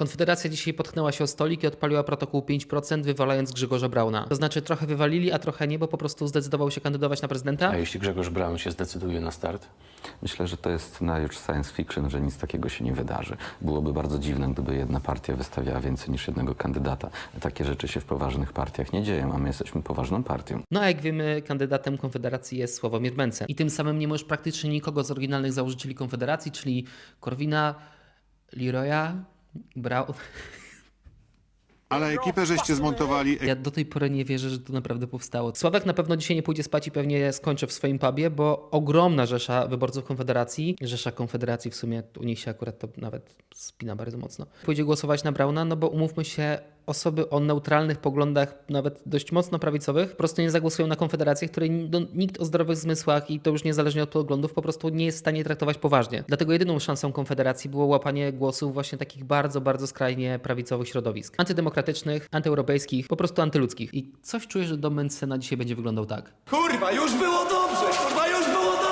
Konfederacja dzisiaj potknęła się o stolik i odpaliła protokół 5%, wywalając Grzegorza Brauna. To znaczy trochę wywalili, a trochę nie, bo po prostu zdecydował się kandydować na prezydenta. A jeśli Grzegorz Braun się zdecyduje na start? Myślę, że to jest scenariusz science fiction, że nic takiego się nie wydarzy. Byłoby bardzo dziwne, gdyby jedna partia wystawiała więcej niż jednego kandydata. Takie rzeczy się w poważnych partiach nie dzieją, a my jesteśmy poważną partią. No a jak wiemy, kandydatem Konfederacji jest Sławomir Mencen. I tym samym nie możesz praktycznie nikogo z oryginalnych założycieli Konfederacji, czyli Korwina, Leroya, Braun. Ale ekipę żeście zmontowali. Ja do tej pory nie wierzę, że to naprawdę powstało. Sławek na pewno dzisiaj nie pójdzie spać i pewnie skończy w swoim pubie, bo ogromna rzesza wyborców Konfederacji, rzesza Konfederacji w sumie, u nich się akurat to nawet spina bardzo mocno, pójdzie głosować na Brauna, no bo umówmy się, osoby o neutralnych poglądach, nawet dość mocno prawicowych, po prostu nie zagłosują na Konfederację, której no, nikt o zdrowych zmysłach i to już niezależnie od poglądów po prostu nie jest w stanie traktować poważnie. Dlatego jedyną szansą Konfederacji było łapanie głosów właśnie takich bardzo, bardzo skrajnie prawicowych środowisk. Antydemokratycznych, antyeuropejskich, po prostu antyludzkich. I coś czuję, że dom Mencena dzisiaj będzie wyglądał tak. Kurwa, już było dobrze! Kurwa, już było dobrze!